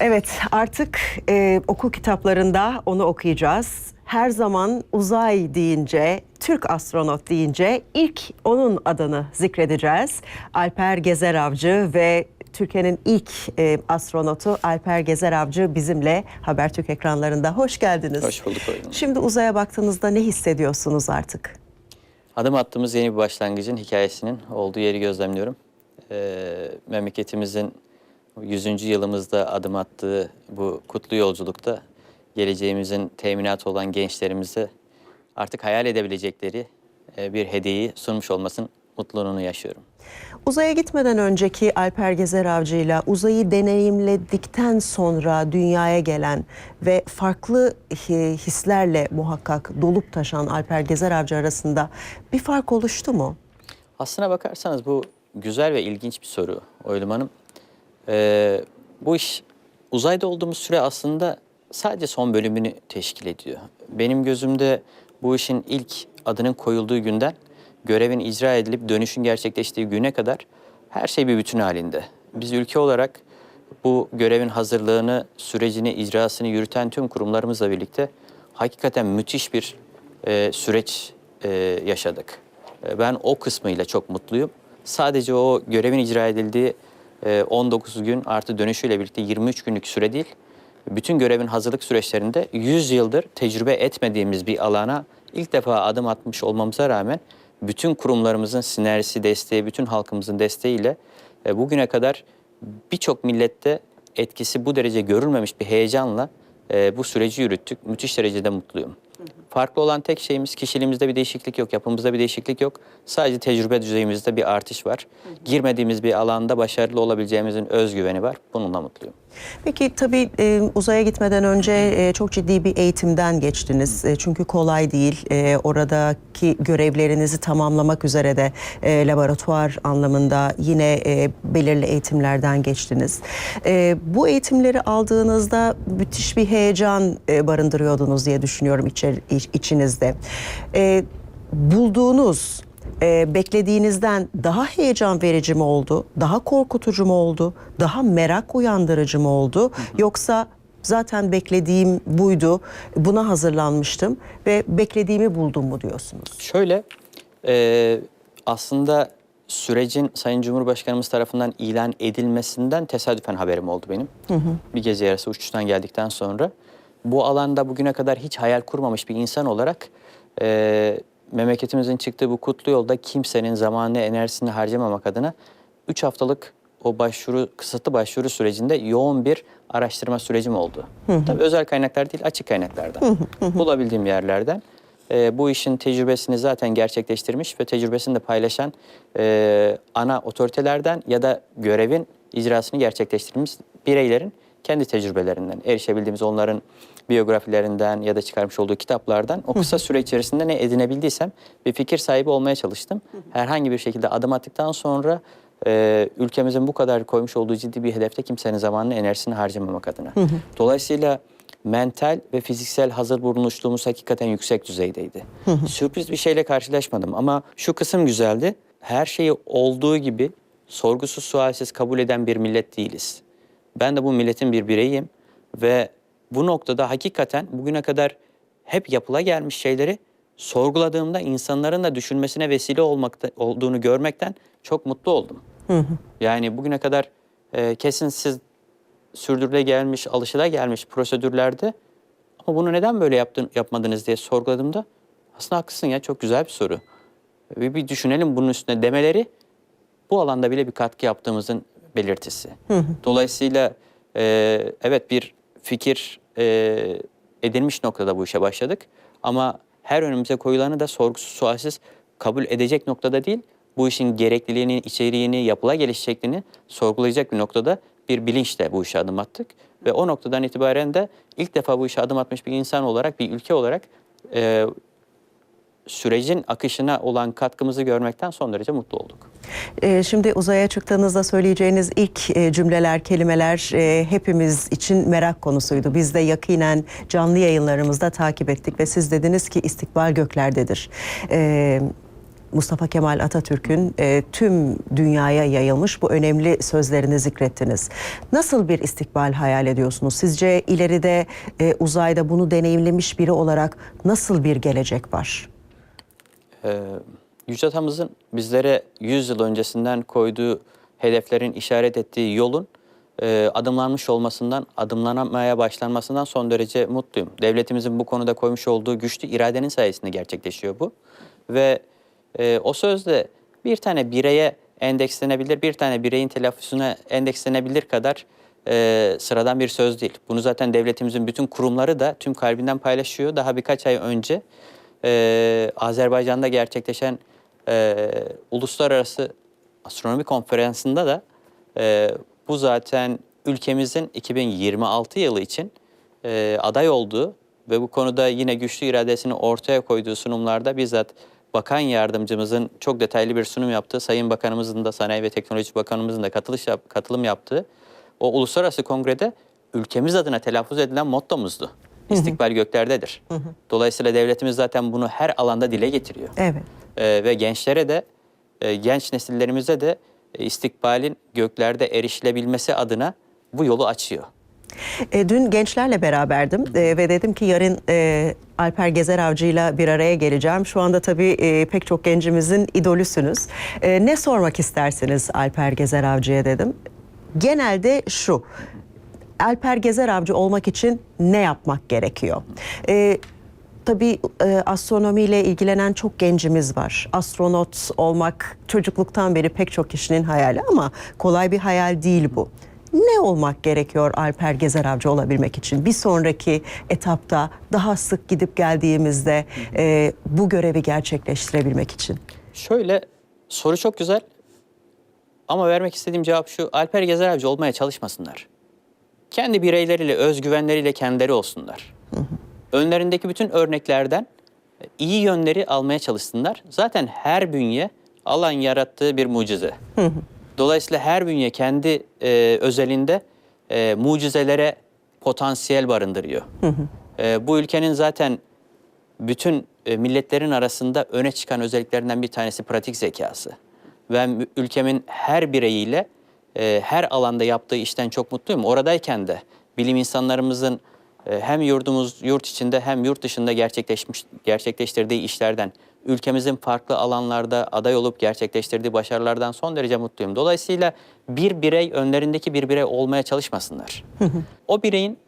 Evet artık e, okul kitaplarında onu okuyacağız. Her zaman uzay deyince, Türk astronot deyince ilk onun adını zikredeceğiz. Alper Gezer Avcı ve Türkiye'nin ilk e, astronotu Alper Gezer Avcı bizimle Habertürk ekranlarında. Hoş geldiniz. Hoş bulduk Oyun. Şimdi uzaya baktığınızda ne hissediyorsunuz artık? Adım attığımız yeni bir başlangıcın hikayesinin olduğu yeri gözlemliyorum. Ee, memleketimizin 100. yılımızda adım attığı bu kutlu yolculukta geleceğimizin teminatı olan gençlerimize artık hayal edebilecekleri e, bir hediyeyi sunmuş olmasının mutluluğunu yaşıyorum. Uzaya gitmeden önceki Alper Gezer Avcı ile uzayı deneyimledikten sonra dünyaya gelen ve farklı hi- hislerle muhakkak dolup taşan Alper Gezer Avcı arasında bir fark oluştu mu? Aslına bakarsanız bu güzel ve ilginç bir soru Oylum Hanım. Ee, bu iş uzayda olduğumuz süre aslında sadece son bölümünü teşkil ediyor. Benim gözümde bu işin ilk adının koyulduğu günden görevin icra edilip dönüşün gerçekleştiği güne kadar her şey bir bütün halinde. Biz ülke olarak bu görevin hazırlığını, sürecini, icrasını yürüten tüm kurumlarımızla birlikte hakikaten müthiş bir e, süreç e, yaşadık. E, Ben o kısmıyla çok mutluyum. Sadece o görevin icra edildiği 19 gün artı dönüşüyle birlikte 23 günlük süre değil, bütün görevin hazırlık süreçlerinde 100 yıldır tecrübe etmediğimiz bir alana ilk defa adım atmış olmamıza rağmen bütün kurumlarımızın sinerjisi desteği, bütün halkımızın desteğiyle e, bugüne kadar birçok millette etkisi bu derece görülmemiş bir heyecanla e, bu süreci yürüttük. Müthiş derecede mutluyum. Farklı olan tek şeyimiz kişiliğimizde bir değişiklik yok, yapımızda bir değişiklik yok. Sadece tecrübe düzeyimizde bir artış var. Girmediğimiz bir alanda başarılı olabileceğimizin özgüveni var. Bununla mutluyum. Peki tabii e, uzaya gitmeden önce e, çok ciddi bir eğitimden geçtiniz. E, çünkü kolay değil. Oradaki görevlerinizi tamamlamak üzere de laboratuvar anlamında yine belirli eğitimlerden geçtiniz. Bu eğitimleri aldığınızda müthiş bir heyecan barındırıyordunuz diye düşünüyorum içer, iç- içinizde. E, bulduğunuz e, beklediğinizden daha heyecan verici mi oldu? Daha korkutucu mu oldu? Daha merak uyandırıcı mı oldu? Yoksa zaten beklediğim buydu, buna hazırlanmıştım ve beklediğimi buldum mu diyorsunuz? Şöyle, e, aslında sürecin Sayın Cumhurbaşkanımız tarafından ilan edilmesinden tesadüfen haberim oldu benim. Bir gece yarısı uçuştan geldikten sonra. Bu alanda bugüne kadar hiç hayal kurmamış bir insan olarak e, memleketimizin çıktığı bu kutlu yolda kimsenin zamanını, enerjisini harcamamak adına 3 haftalık o başvuru, kısıtlı başvuru sürecinde yoğun bir araştırma sürecim oldu. Tabii özel kaynaklar değil, açık kaynaklardan. Bulabildiğim yerlerden. E, bu işin tecrübesini zaten gerçekleştirmiş ve tecrübesini de paylaşan e, ana otoritelerden ya da görevin icrasını gerçekleştirmiş bireylerin kendi tecrübelerinden erişebildiğimiz onların biyografilerinden ya da çıkarmış olduğu kitaplardan o kısa süre içerisinde ne edinebildiysem bir fikir sahibi olmaya çalıştım. Herhangi bir şekilde adım attıktan sonra e, ülkemizin bu kadar koymuş olduğu ciddi bir hedefte kimsenin zamanını enerjisini harcamamak adına. Dolayısıyla mental ve fiziksel hazır bulunuşluğumuz hakikaten yüksek düzeydeydi. Sürpriz bir şeyle karşılaşmadım ama şu kısım güzeldi. Her şeyi olduğu gibi sorgusuz sualsiz kabul eden bir millet değiliz. Ben de bu milletin bir bireyiyim ve bu noktada hakikaten bugüne kadar hep yapıla gelmiş şeyleri sorguladığımda insanların da düşünmesine vesile olmakta, olduğunu görmekten çok mutlu oldum. Yani bugüne kadar e, kesinsiz sürdürüle gelmiş, alışıla gelmiş prosedürlerde ama bunu neden böyle yaptın, yapmadınız diye sorguladığımda aslında haklısın ya çok güzel bir soru. Bir, bir düşünelim bunun üstüne demeleri bu alanda bile bir katkı yaptığımızın belirtisi. Dolayısıyla e, evet bir fikir e, edilmiş noktada bu işe başladık ama her önümüze koyulanı da sorgusuz sualsiz kabul edecek noktada değil, bu işin gerekliliğini, içeriğini, yapıla geliş şeklini sorgulayacak bir noktada bir bilinçle bu işe adım attık. Ve o noktadan itibaren de ilk defa bu işe adım atmış bir insan olarak, bir ülke olarak e, sürecin akışına olan katkımızı görmekten son derece mutlu olduk. E, şimdi uzaya çıktığınızda söyleyeceğiniz ilk e, cümleler, kelimeler e, hepimiz için merak konusuydu. Biz de yakinen canlı yayınlarımızda takip ettik ve siz dediniz ki istikbal göklerdedir. E, Mustafa Kemal Atatürk'ün e, tüm dünyaya yayılmış bu önemli sözlerini zikrettiniz. Nasıl bir istikbal hayal ediyorsunuz? Sizce ileride uzayda bunu deneyimlemiş biri olarak nasıl bir gelecek var? Ee, Yüce Atamızın bizlere 100 yıl öncesinden koyduğu hedeflerin işaret ettiği yolun e, adımlanmış olmasından, adımlanmaya başlanmasından son derece mutluyum. Devletimizin bu konuda koymuş olduğu güçlü iradenin sayesinde gerçekleşiyor bu. Ve e, o sözde bir tane bireye endekslenebilir, bir tane bireyin telaffuzuna endekslenebilir kadar e, sıradan bir söz değil. Bunu zaten devletimizin bütün kurumları da tüm kalbinden paylaşıyor. Daha birkaç ay önce e, Azerbaycan'da gerçekleşen e, uluslararası astronomi konferansında da e, bu zaten ülkemizin 2026 yılı için e, aday olduğu ve bu konuda yine güçlü iradesini ortaya koyduğu sunumlarda bizzat bakan yardımcımızın çok detaylı bir sunum yaptığı, Sayın Bakanımızın da Sanayi ve Teknoloji Bakanımızın da katılış yap- katılım yaptığı o uluslararası kongrede ülkemiz adına telaffuz edilen mottomuzdu. İstikbal göklerdedir. Dolayısıyla devletimiz zaten bunu her alanda dile getiriyor. Evet. Ee, ve gençlere de, e, genç nesillerimize de e, istikbalin göklerde erişilebilmesi adına bu yolu açıyor. E, dün gençlerle beraberdim e, ve dedim ki yarın e, Alper Gezer Avcı'yla bir araya geleceğim. Şu anda tabii e, pek çok gencimizin idolüsünüz. E, ne sormak istersiniz Alper Gezer Avcı'ya dedim. Genelde şu, Alper Gezer Avcı olmak için ne yapmak gerekiyor? E, Tabii e, astronomiyle ilgilenen çok gencimiz var. Astronot olmak çocukluktan beri pek çok kişinin hayali ama kolay bir hayal değil bu. Ne olmak gerekiyor Alper Gezer Avcı olabilmek için? Bir sonraki etapta daha sık gidip geldiğimizde e, bu görevi gerçekleştirebilmek için. Şöyle soru çok güzel ama vermek istediğim cevap şu. Alper Gezer Avcı olmaya çalışmasınlar. Kendi bireyleriyle, özgüvenleriyle kendileri olsunlar. Önlerindeki bütün örneklerden e, iyi yönleri almaya çalışsınlar. Zaten her bünye Allah'ın yarattığı bir mucize. Dolayısıyla her bünye kendi e, özelinde e, mucizelere potansiyel barındırıyor. E, bu ülkenin zaten bütün e, milletlerin arasında öne çıkan özelliklerinden bir tanesi pratik zekası. Ben ülkemin her bireyiyle e, her alanda yaptığı işten çok mutluyum. Oradayken de bilim insanlarımızın e, hem yurdumuz yurt içinde hem yurt dışında gerçekleşmiş gerçekleştirdiği işlerden, ülkemizin farklı alanlarda aday olup gerçekleştirdiği başarılardan son derece mutluyum. Dolayısıyla bir birey önlerindeki bir birey olmaya çalışmasınlar. o bireyin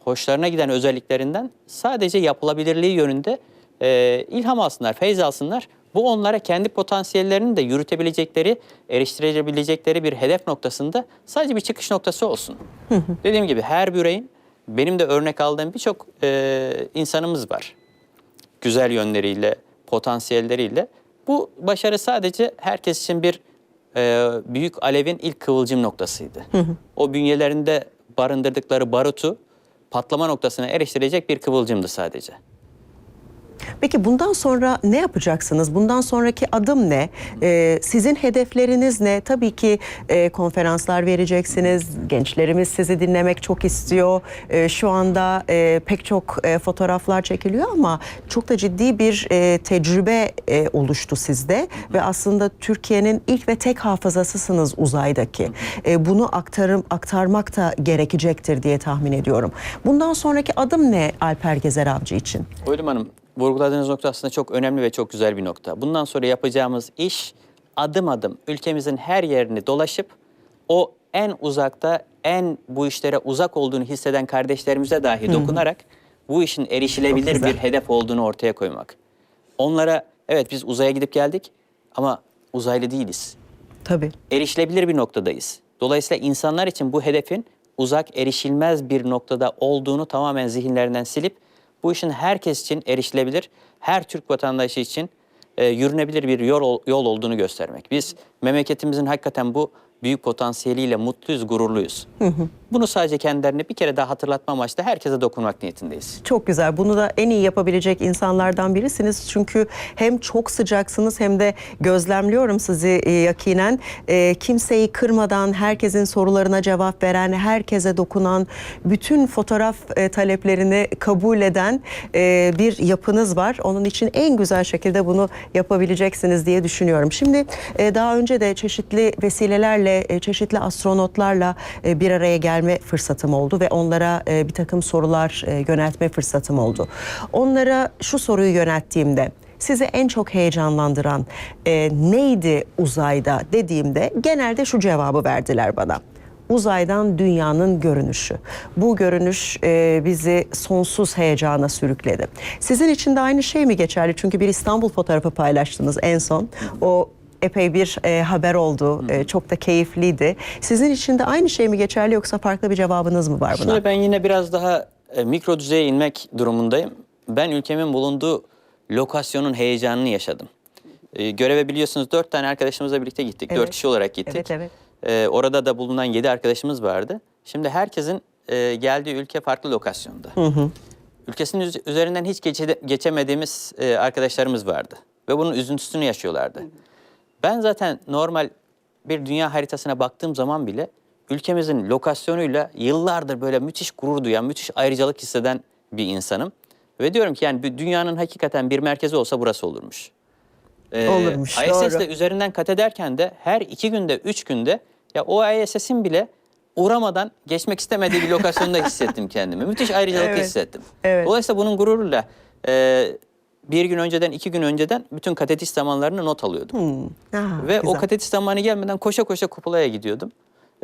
hoşlarına giden özelliklerinden sadece yapılabilirliği yönünde e, ilham alsınlar, feyz alsınlar. Bu onlara kendi potansiyellerini de yürütebilecekleri, eriştirebilecekleri bir hedef noktasında sadece bir çıkış noktası olsun. Dediğim gibi her bireyin benim de örnek aldığım birçok e, insanımız var. Güzel yönleriyle, potansiyelleriyle. Bu başarı sadece herkes için bir e, büyük alevin ilk kıvılcım noktasıydı. O bünyelerinde barındırdıkları barutu patlama noktasına eriştirecek bir kıvılcımdı sadece. Peki bundan sonra ne yapacaksınız? Bundan sonraki adım ne? Ee, sizin hedefleriniz ne? Tabii ki e, konferanslar vereceksiniz. Gençlerimiz sizi dinlemek çok istiyor. Ee, şu anda e, pek çok e, fotoğraflar çekiliyor ama çok da ciddi bir e, tecrübe e, oluştu sizde ve aslında Türkiye'nin ilk ve tek hafızasısınız uzaydaki. E, bunu aktarım aktarmak da gerekecektir diye tahmin ediyorum. Bundan sonraki adım ne Alper Gezer Avcı için? Oylum Hanım, vurguladığınız nokta aslında çok önemli ve çok güzel bir nokta. Bundan sonra yapacağımız iş adım adım ülkemizin her yerini dolaşıp o en uzakta, en bu işlere uzak olduğunu hisseden kardeşlerimize dahi dokunarak bu işin erişilebilir bir hedef olduğunu ortaya koymak. Onlara evet biz uzaya gidip geldik ama uzaylı değiliz. Tabii. erişilebilir bir noktadayız. Dolayısıyla insanlar için bu hedefin uzak erişilmez bir noktada olduğunu tamamen zihinlerinden silip bu işin herkes için erişilebilir, her Türk vatandaşı için e, yürünebilir bir yol, yol olduğunu göstermek. Biz memleketimizin hakikaten bu büyük potansiyeliyle mutluyuz, gururluyuz. Bunu sadece kendilerine bir kere daha hatırlatma amaçlı herkese dokunmak niyetindeyiz. Çok güzel. Bunu da en iyi yapabilecek insanlardan birisiniz. Çünkü hem çok sıcaksınız hem de gözlemliyorum sizi e, yakinen. E, kimseyi kırmadan, herkesin sorularına cevap veren, herkese dokunan, bütün fotoğraf e, taleplerini kabul eden e, bir yapınız var. Onun için en güzel şekilde bunu yapabileceksiniz diye düşünüyorum. Şimdi e, daha önce de çeşitli vesilelerle, e, çeşitli astronotlarla e, bir araya gelme fırsatım oldu ve onlara e, bir takım sorular yöneltme fırsatım oldu. Onlara şu soruyu yönelttiğimde sizi en çok heyecanlandıran neydi uzayda dediğimde genelde şu cevabı verdiler bana. Uzaydan dünyanın görünüşü. Bu görünüş e, bizi sonsuz heyecana sürükledi. Sizin için de aynı şey mi geçerli? Çünkü bir İstanbul fotoğrafı paylaştınız en son. O epey bir e, haber oldu. E, çok da keyifliydi. Sizin için de aynı şey mi geçerli yoksa farklı bir cevabınız mı var buna? Şimdi ben yine biraz daha e, mikro düzeye inmek durumundayım. Ben ülkemin bulunduğu lokasyonun heyecanını yaşadım. E, göreve biliyorsunuz dört tane arkadaşımızla birlikte gittik. Evet. Dört kişi olarak gittik. Evet, evet. E, orada da bulunan yedi arkadaşımız vardı. Şimdi herkesin e, geldiği ülke farklı lokasyonda. Ülkesinin üz- üzerinden hiç geçe- geçemediğimiz e, arkadaşlarımız vardı. Ve bunun üzüntüsünü yaşıyorlardı. Ben zaten normal bir dünya haritasına baktığım zaman bile ülkemizin lokasyonuyla yıllardır böyle müthiş gurur duyan, müthiş ayrıcalık hisseden bir insanım. Ve diyorum ki yani dünyanın hakikaten bir merkezi olsa burası olurmuş. Ee, Olurmuş, ISS'le üzerinden kat ederken de her iki günde, üç günde ya o ISS'in bile uğramadan geçmek istemediği bir lokasyonda hissettim kendimi. Müthiş ayrıcalık Evet, hissettim. evet. Dolayısıyla bunun gururuyla e, bir gün önceden, iki gün önceden bütün kat ediş zamanlarını not alıyordum. Ah, Ve o güzel. kat ediş zamanı gelmeden koşa koşa kupolaya gidiyordum.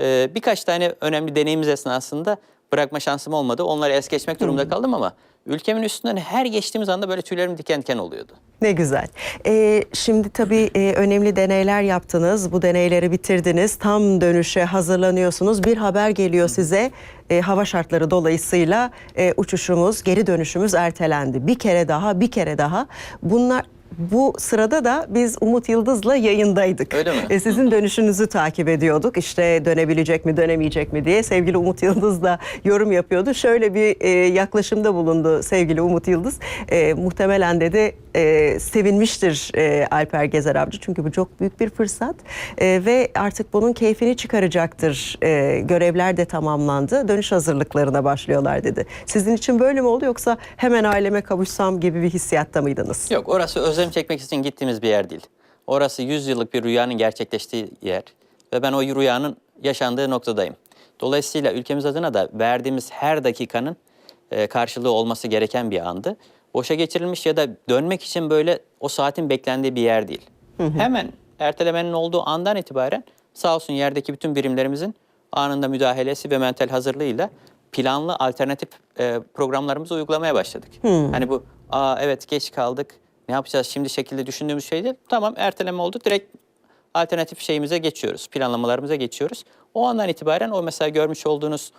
Ee, birkaç tane önemli deneyimimiz esnasında bırakma şansım olmadı. Onları es geçmek durumunda kaldım ama ülkemin üstünden her geçtiğimiz anda böyle tüylerim diken diken oluyordu. Ne güzel. Ee, şimdi tabii e, önemli deneyler yaptınız. Bu deneyleri bitirdiniz. Tam dönüşe hazırlanıyorsunuz. Bir haber geliyor size. E, hava şartları dolayısıyla e, uçuşumuz, geri dönüşümüz ertelendi. Bir kere daha, bir kere daha. Bunlar bu sırada da biz Umut Yıldız'la yayındaydık. Öyle mi? E, sizin dönüşünüzü takip ediyorduk. İşte dönebilecek mi, dönemeyecek mi diye sevgili Umut Yıldız da yorum yapıyordu. Şöyle bir e, yaklaşımda bulundu sevgili Umut Yıldız. E, muhtemelen dedi e, sevinmiştir e, Alper Gezer Avcı. Çünkü bu çok büyük bir fırsat E, ve artık bunun keyfini çıkaracaktır. E, görevler de tamamlandı. Dönüş hazırlıklarına başlıyorlar dedi. Sizin için böyle mi oldu yoksa hemen aileme kavuşsam gibi bir hissiyatta mıydınız? Yok orası özlem çekmek için gittiğimiz bir yer değil. Orası 100 yıllık bir rüyanın gerçekleştiği yer. Ve ben o rüyanın yaşandığı noktadayım. Dolayısıyla ülkemiz adına da verdiğimiz her dakikanın e, karşılığı olması gereken bir andı. Boşa geçirilmiş ya da dönmek için böyle o saatin beklendiği bir yer değil. Hemen ertelemenin olduğu andan itibaren sağ olsun yerdeki bütün birimlerimizin anında müdahalesi ve mental hazırlığıyla planlı alternatif e, programlarımızı uygulamaya başladık. Hani bu aa evet geç kaldık ne yapacağız şimdi şekilde düşündüğümüz şey değil. Tamam erteleme oldu direkt alternatif şeyimize geçiyoruz. Planlamalarımıza geçiyoruz. O andan itibaren o mesela görmüş olduğunuz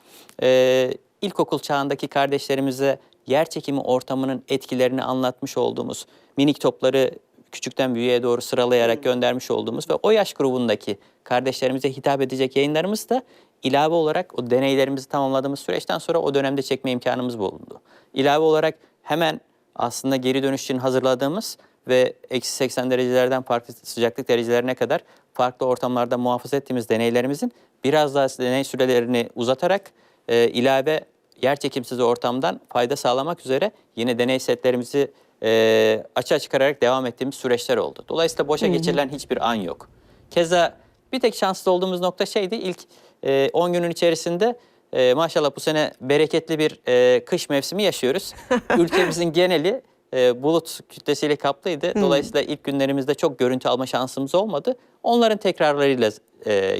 e, ilkokul çağındaki kardeşlerimize yer çekimi ortamının etkilerini anlatmış olduğumuz minik topları küçükten büyüğe doğru sıralayarak göndermiş olduğumuz ve o yaş grubundaki kardeşlerimize hitap edecek yayınlarımız da ilave olarak o deneylerimizi tamamladığımız süreçten sonra o dönemde çekme imkanımız bulundu. İlave olarak hemen aslında geri dönüş için hazırladığımız ve eksi 80 derecelerden farklı sıcaklık derecelerine kadar farklı ortamlarda muhafaza ettiğimiz deneylerimizin biraz daha deney sürelerini uzatarak e, ilave yerçekimsiz ortamdan fayda sağlamak üzere yine deney setlerimizi e, açığa çıkararak devam ettiğimiz süreçler oldu. Dolayısıyla boşa geçirilen hiçbir an yok. Keza bir tek şanslı olduğumuz nokta şeydi ilk e, 10 günün içerisinde e, maşallah bu sene bereketli bir e, kış mevsimi yaşıyoruz. Ülkemizin geneli e, bulut kütlesiyle kaplıydı. Dolayısıyla ilk günlerimizde çok görüntü alma şansımız olmadı. Onların tekrarlarıyla e,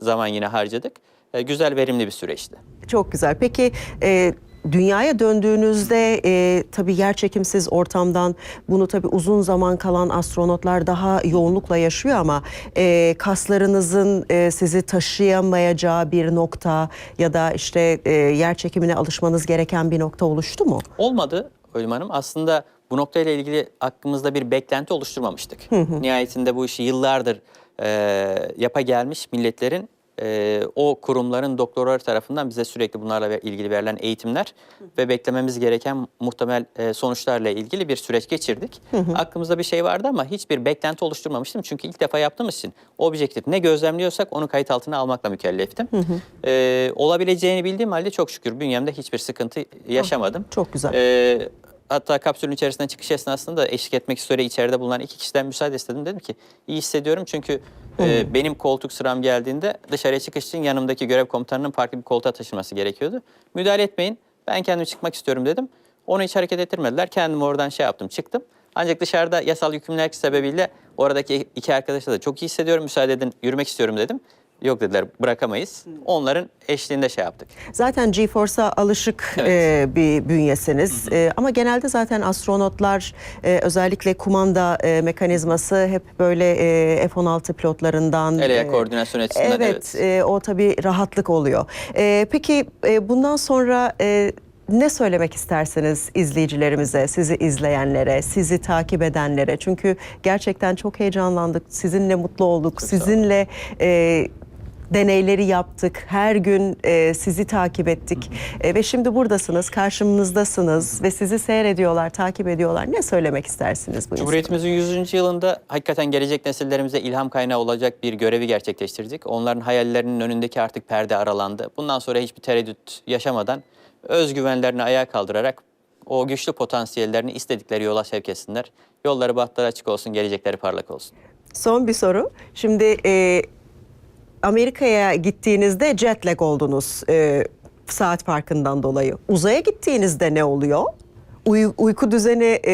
zaman yine harcadık. E, güzel, verimli bir süreçti. Çok güzel. Peki e, dünyaya döndüğünüzde e, tabii yerçekimsiz ortamdan bunu tabii uzun zaman kalan astronotlar daha yoğunlukla yaşıyor ama e, kaslarınızın e, sizi taşıyamayacağı bir nokta ya da işte e, yerçekimine alışmanız gereken bir nokta oluştu mu? Olmadı Ölüm Hanım. Aslında bu noktayla ilgili aklımızda bir beklenti oluşturmamıştık. Nihayetinde bu işi yıllardır e, yapa gelmiş milletlerin e, o kurumların doktorları tarafından bize sürekli bunlarla ilgili verilen eğitimler ve beklememiz gereken muhtemel e, sonuçlarla ilgili bir süreç geçirdik. Aklımızda bir şey vardı ama hiçbir beklenti oluşturmamıştım. Çünkü ilk defa yaptığımız için objektif ne gözlemliyorsak onu kayıt altına almakla mükelleftim. E, olabileceğini bildiğim halde çok şükür bünyemde hiçbir sıkıntı yaşamadım. Çok güzel. E, hatta kapsülün içerisinden çıkış esnasında da eşlik etmek üzere içeride bulunan iki kişiden müsaade istedim. Dedim ki iyi hissediyorum çünkü e, benim koltuk sıram geldiğinde dışarıya çıkış için yanımdaki görev komutanının farklı bir koltuğa taşınması gerekiyordu. Müdahale etmeyin ben kendim çıkmak istiyorum dedim. Onu hiç hareket ettirmediler. Kendim oradan şey yaptım çıktım. Ancak dışarıda yasal yükümlülük sebebiyle oradaki iki arkadaşla da çok iyi hissediyorum. Müsaade edin yürümek istiyorum dedim. Yok dediler bırakamayız. Onların eşliğinde şey yaptık. Zaten GeForce'a alışık Evet. e, bir bünyesiniz. E, ama genelde zaten astronotlar e, özellikle kumanda e, mekanizması hep böyle e, F-16 pilotlarından. El e, koordinasyon açısından Evet, evet. e, o tabii rahatlık oluyor. E, peki e, bundan sonra e, ne söylemek istersiniz izleyicilerimize, sizi izleyenlere, sizi takip edenlere? Çünkü gerçekten çok heyecanlandık, sizinle mutlu olduk, sizinle e, deneyleri yaptık. Her gün e, sizi takip ettik. E, ve şimdi buradasınız, karşımızdasınız ve sizi seyrediyorlar, takip ediyorlar. Ne söylemek istersiniz bu? Cumhuriyetimizin 100. yılında hakikaten gelecek nesillerimize ilham kaynağı olacak bir görevi gerçekleştirdik. Onların hayallerinin önündeki artık perde aralandı. Bundan sonra hiçbir tereddüt yaşamadan özgüvenlerini ayağa kaldırarak o güçlü potansiyellerini istedikleri yola sevk etsinler. Yolları bahtları açık olsun, gelecekleri parlak olsun. Son bir soru. Şimdi e, Amerika'ya gittiğinizde jet lag oldunuz e, saat farkından dolayı. Uzaya gittiğinizde ne oluyor? Uy- uyku düzeni e,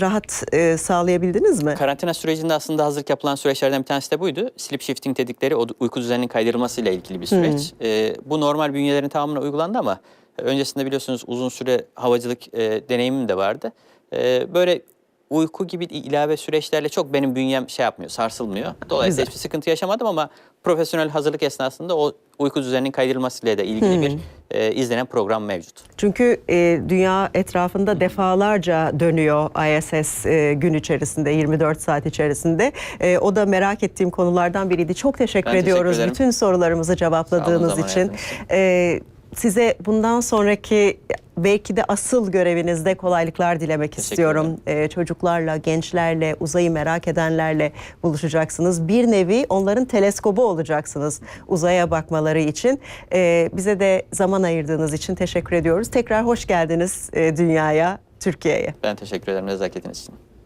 rahat e, sağlayabildiniz mi? Karantina sürecinde aslında hazırlık yapılan süreçlerden bir tanesi de buydu. Sleep shifting dedikleri o uyku düzeninin kaydırılmasıyla ilgili bir süreç. Ee, bu normal bünyelerin tamamına uygulandı ama öncesinde biliyorsunuz uzun süre havacılık e, deneyimim de vardı. Ee, böyle uyku gibi ilave süreçlerle çok benim bünyem şey yapmıyor, sarsılmıyor. Dolayısıyla Güzel. hiçbir sıkıntı yaşamadım ama profesyonel hazırlık esnasında o uyku düzeninin kaydırılmasıyla da ilgili bir e, izlenen program mevcut. Çünkü e, dünya etrafında defalarca dönüyor ISS e, gün içerisinde 24 saat içerisinde. E, o da merak ettiğim konulardan biriydi. Çok teşekkür Ben teşekkür ediyoruz ederim. bütün sorularımızı cevapladığınız ayırdığınız için. E, size bundan sonraki belki de asıl görevinizde kolaylıklar dilemek istiyorum. E, çocuklarla, gençlerle, uzayı merak edenlerle buluşacaksınız. Bir nevi onların teleskobu olacaksınız uzaya bakmaları için. E, bize de zaman ayırdığınız için teşekkür ediyoruz. Tekrar hoş geldiniz e, dünyaya, Türkiye'ye. Ben teşekkür ederim nezaketiniz için.